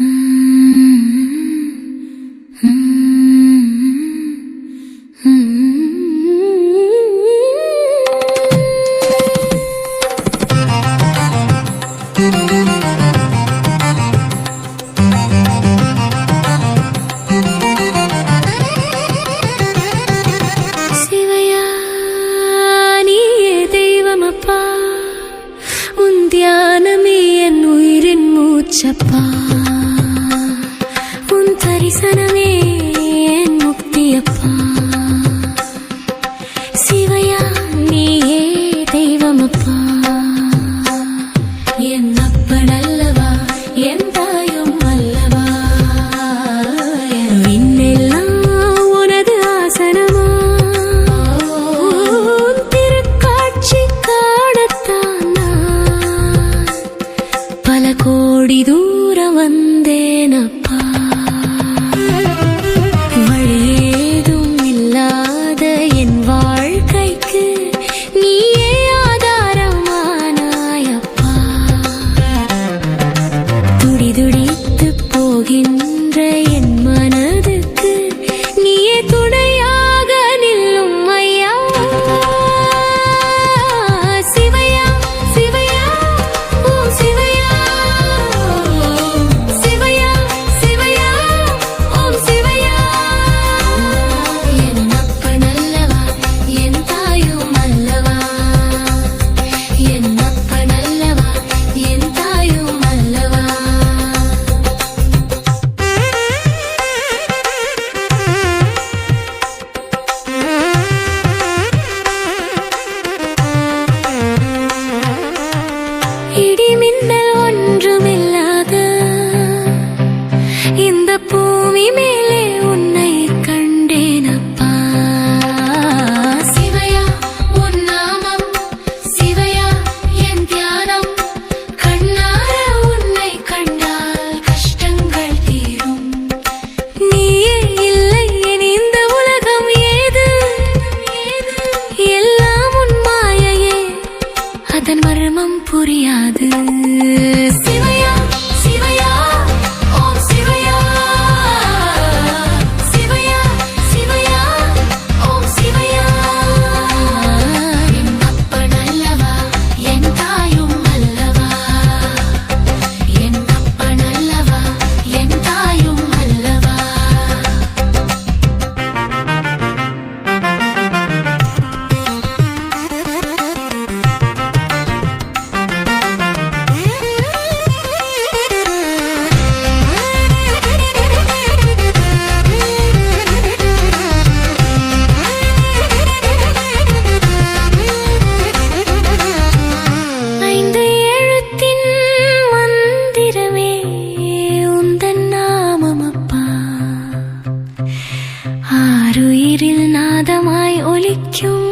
உன் தியானமே என் உயிரின் மூச்சப்பா. ದರ್ಶನವೇ ಮುಕ್ತಿಯಪ್ಪ ಶಿವಯ ನೀಯೇ ದೈವಮಪ್ಪ എന്നപ്പണല്ലവ എന്തായും അല്ലവ പിന്നെല്ലാം ഉനത് ആസനമാ തിരുക്കാഴ്ച കാണത്താന പല കോടി ദൂരം വന്നേനപ്പ alguien புரியாது. you